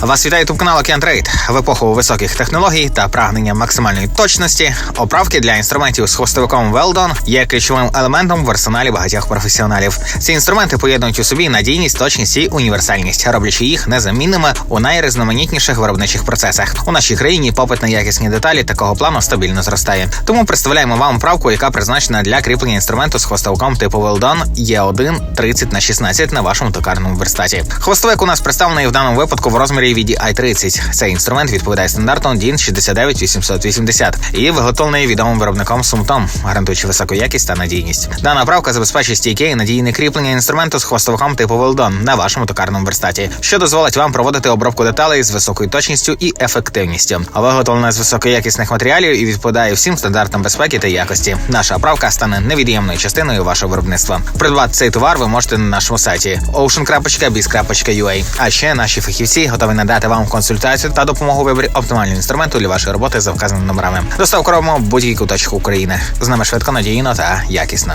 Вас вітає ютуб канал Океантрейд. В епоху високих технологій та прагнення максимальної точності оправки для інструментів з хвостовиком Weldon є ключовим елементом в арсеналі багатьох професіоналів. Ці інструменти поєднують у собі надійність, точність і універсальність, роблячи їх незамінними у найрізноманітніших виробничих процесах. У нашій країні попит на якісні деталі такого плану стабільно зростає. Тому представляємо вам правку, яка призначена для кріплення інструменту з хвостовиком типу Weldon E1 30 на 16 на вашому токарному верстаті. Хвостовик у нас представлений в даному випадку в розмірі VDI 30. Цей інструмент відповідає стандарту DIN 69880 і виготовлений відомим виробником Сумтом, гарантуючи високу якість та надійність. Дана правка забезпечить стійке і надійне кріплення інструменту з хвостовиком типу Weldon на вашому токарному верстаті, що дозволить вам проводити обробку деталей з високою точністю і ефективністю. Виготовлена з високоякісних матеріалів і відповідає всім стандартам безпеки та якості. Наша правка стане невід'ємною частиною вашого виробництва. Придбати цей товар ви можете на нашому сайті ocean.biz.ua. А ще наші фахівці готові надати вам консультацію та допомогу виборі оптимального інструменту для вашої роботи за вказаними номерами. Доставка робимо в будь-який куточок України. З нами швидко, надійно та якісно.